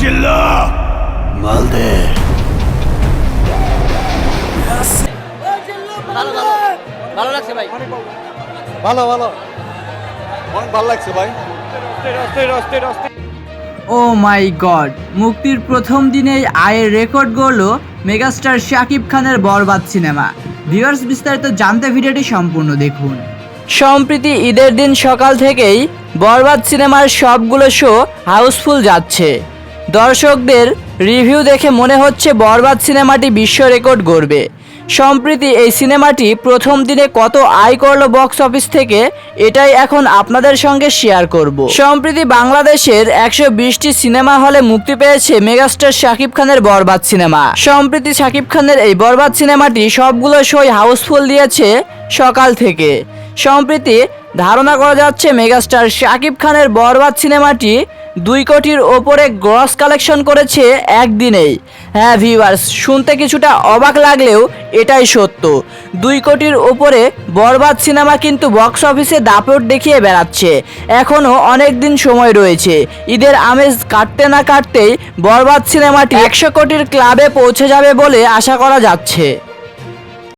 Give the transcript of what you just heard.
চিল্লা মালদে। ভালো ভালো। ভালো লাগছে ভাই? ভালো ভালো। অনেক ভালো লাগছে ভাই। ও মাই গড মুক্তির প্রথম দিনেই আয়ের রেকর্ড গড়ল মেগাস্টার শাকিব খানের বরবাদ সিনেমা। ভিউয়ার্স বিস্তারিত জানতে ভিডিওটি সম্পূর্ণ দেখুন। সম্প্রতি ঈদের দিন সকাল থেকেই বরবাদ সিনেমার সবগুলো শো হাউসফুল যাচ্ছে। দর্শকদের রিভিউ দেখে মনে হচ্ছে বরবাদ সিনেমাটি বিশ্ব রেকর্ড গড়বে। সম্প্রতি এই সিনেমাটি প্রথম দিনে কত আয় করল বক্স অফিস থেকে, এটাই এখন আপনাদের সঙ্গে শেয়ার করব। সম্প্রতি বাংলাদেশের একশো বিশটি সিনেমা হলে মুক্তি পেয়েছে মেগাস্টার শাকিব খানের বরবাদ সিনেমা। সম্প্রতি শাকিব খানের এই বরবাদ সিনেমাটি সবগুলো শোই হাউসফুল দিয়েছে সকাল থেকে। সম্প্রতি ধারণা করা যাচ্ছে মেগাস্টার শাকিব খানের বরবাদ সিনেমাটি দুই কোটির ওপরে গ্রস কালেকশন করেছে একদিনেই। হ্যাঁ ভিউয়ার্স শুনতে কিছুটা অবাক লাগলেও এটাই সত্য। দুই কোটির ওপরে বরবাদ সিনেমা কিন্তু বক্স অফিসে দাপট দেখিয়ে বেড়াচ্ছে। এখনও অনেক দিন সময় রয়েছে। ঈদের আমেজ কাটতে না কাটতেই বরবাদ সিনেমাটি একশো কোটির ক্লাবে পৌঁছে যাবে বলে আশা করা যাচ্ছে।